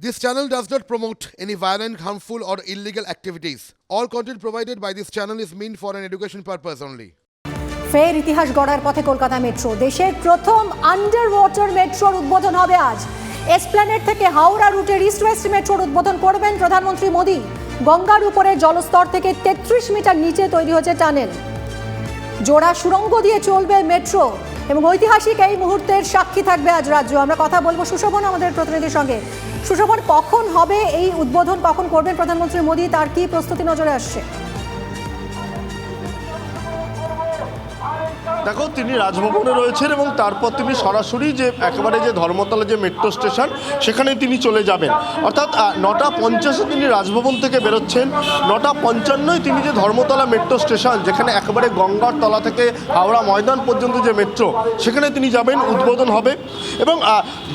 This channel does not promote any violent, harmful, or illegal activities. All content provided by this channel is meant for an education purpose only. ফের ইতিহাস গড়ার পথে Kolkata metro. দেশের প্রথম under water মেট্রোর উদ্বোধন হবে আজ। এসপ্ল্যানেড থেকে হাওড়া রুটের ইস্ট ওয়েস্ট মেট্রোর উদ্বোধন করবেন প্রধানমন্ত্রী মোদী। গঙ্গার উপরে জলস্তর থেকে তেত্রিশ মিটার নিচে তৈরি হচ্ছে টানেল। জোড়া সুড়ঙ্গ দিয়ে চলবে মেট্রো। এবং ঐতিহাসিক এই মুহূর্তের সাক্ষী থাকবে আজ রাজ্য। আমরা কথা বলব সুশোভন, আমাদের প্রতিনিধির সঙ্গে। সুশোভন, কখন হবে এই উদ্বোধন? কখন করবেন প্রধানমন্ত্রী মোদী? তার কি প্রস্তুতি নজরে আসছে? দেখো তিনি রাজভবনে রয়েছেন এবং তারপর তিনি সরাসরি যে একেবারে যে ধর্মতলা যে মেট্রো স্টেশন সেখানে তিনি চলে যাবেন। অর্থাৎ নটা পঞ্চাশে তিনি রাজভবন থেকে বেরোচ্ছেন। নটা পঞ্চান্নয় তিনি যে ধর্মতলা মেট্রো স্টেশন যেখানে একেবারে গঙ্গার তলা থেকে হাওড়া ময়দান পর্যন্ত যে মেট্রো সেখানে তিনি যাবেন, উদ্বোধন হবে। এবং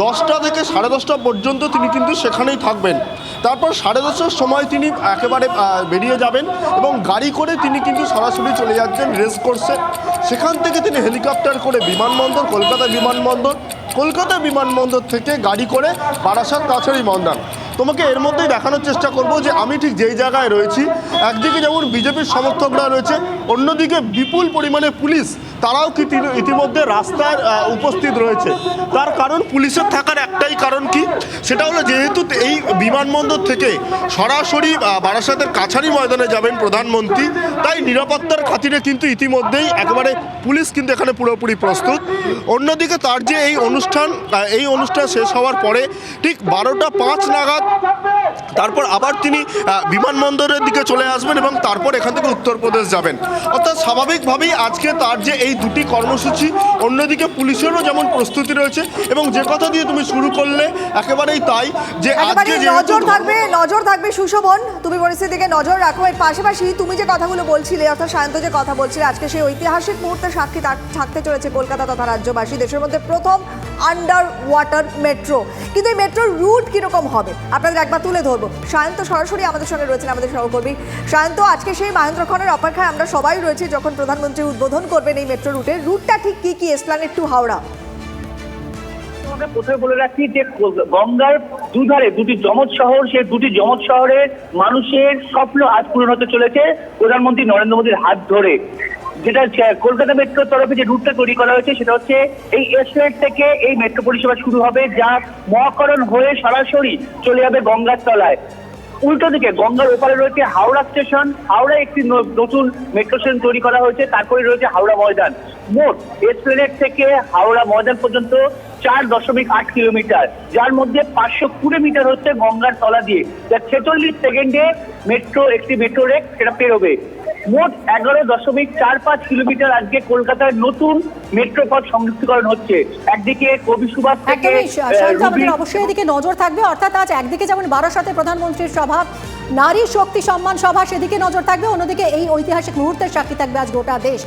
দশটা থেকে সাড়ে দশটা পর্যন্ত তিনি কিন্তু সেখানেই থাকবেন। তারপর সাড়ে দশটার সময় তিনি একেবারে বেরিয়ে যাবেন এবং গাড়ি করে তিনি কিন্তু সরাসরি চলে যাচ্ছেন রেস কোর্সে। সেখান থেকে তিনি হেলিকপ্টার করে বিমানবন্দর, কলকাতা বিমানবন্দর কলকাতা বিমানবন্দর থেকে গাড়ি করে বারাসাত কাছারি মন্দান তোমাকে এর মধ্যেই দেখানোর চেষ্টা করব যে আমি ঠিক যেই জায়গায় রয়েছি, একদিকে যেমন বিজেপির সমর্থকরা রয়েছে, অন্যদিকে বিপুল পরিমাণে পুলিশ তারাও কি ইতিমধ্যে রাস্তার উপস্থিত রয়েছে। তার কারণ পুলিশের থাকার একটাই কারণ কি? সেটা হলো যেহেতু এই বিমানবন্দর থেকে সরাসরি বারাসাতের কাছারি ময়দানে যাবেন প্রধানমন্ত্রী, তাই নিরাপত্তার খাতিরে কিন্তু ইতিমধ্যেই একেবারে পুলিশ কিন্তু এখানে পুরোপুরি প্রস্তুত। অন্যদিকে তার যে এই অনুষ্ঠান এই অনুষ্ঠান শেষ হওয়ার পরে ঠিক বারোটা পাঁচ নাগাদ তারপর আবার তিনি বিমানবন্দরের দিকে চলে আসবেন এবং তারপর এখান থেকে উত্তরপ্রদেশ যাবেন। অর্থাৎ স্বাভাবিকভাবেই আজকে তার যে এই দুটি কর্মসূচি অন্যদিকে পুলিশেরও যেমন প্রস্তুতি রয়েছে এবং যে কথা দিয়ে তুমি শুরু করলে একেবারেই তাই যে আজকে নজর থাকবে নজর সুশোভন, তুমি পরিস্থিতিকে নজর রাখো। এর পাশাপাশি তুমি যে কথাগুলো বলছিলে, অর্থাৎ শান্ত যে কথা বলছিলে, আজকে সেই ঐতিহাসিক মুহূর্তে সাক্ষী থাক- থাকতে চলেছে কলকাতা তথা রাজ্যবাসী। দেশের মধ্যে প্রথম আন্ডার ওয়াটার মেট্রো কিন্তু এই মেট্রোর রুট কীরকম হবে? আপনাদের একবার তুলে ধরবো। সায়ন্ত সরাসরি আমাদের সঙ্গে রয়েছেন আমাদের সহকর্মী। সায়ন্ত, আজকে সেই মহেন্দ্রক্ষণের অপেক্ষায় আমরা সবাই রয়েছি যখন প্রধানমন্ত্রী উদ্বোধন করবেন এই মেট্রো রুটের রুটটা ঠিক কি কি? Esplanade to Howrah. তোমাকে প্রথমে বলে রাখি যে গঙ্গার দুধারে দুটি জমজ শহর, সেই দুটি জমজ শহরে মানুষের স্বপ্ন আজ পূরণ হতে চলেছে প্রধানমন্ত্রী নরেন্দ্র মোদীর হাত ধরে। যেটা কলকাতা মেট্রোর তরফে যে রুটটা তৈরি করা হয়েছে, সেটা হচ্ছে এই এসলেট থেকে এই মেট্রো পরিষেবা শুরু হবে যা মহাকরণ হয়ে সরাসরি চলে যাবে গঙ্গার তলায়। উল্টো দিকে গঙ্গার ওপারে রয়েছে হাওড়া স্টেশন। হাওড়া একটি নতুন মেট্রো স্টেশন তৈরি করা হয়েছে, তারপরে রয়েছে হাওড়া ময়দান। মোট এসপ্লেনেট থেকে হাওড়া ময়দান পর্যন্ত চার দশমিক আট কিলোমিটার যার মধ্যে পাঁচশো কুড়ি মিটার হচ্ছে গঙ্গার তলা দিয়ে। যা ছেচল্লিশ সেকেন্ডে মেট্রো একটি মেট্রো রেক সেটা পেরোবে। মোট এগারো দশমিক চার পাঁচ কিলোমিটার আজকে কলকাতার নতুন মেট্রো পথ সংযুক্তিকরণ হচ্ছে। একদিকে কবি সুভাষ থেকে আমাদের অবশ্যই এদিকে নজর থাকবে। অর্থাৎ আজ একদিকে যেমন বারাসাতে প্রধানমন্ত্রীর সভা নারী শক্তি সম্মান সভা সেদিকে নজর থাকবে। অন্যদিকে এই ঐতিহাসিক মুহূর্তের সাক্ষী থাকবে আজ গোটা দেশ।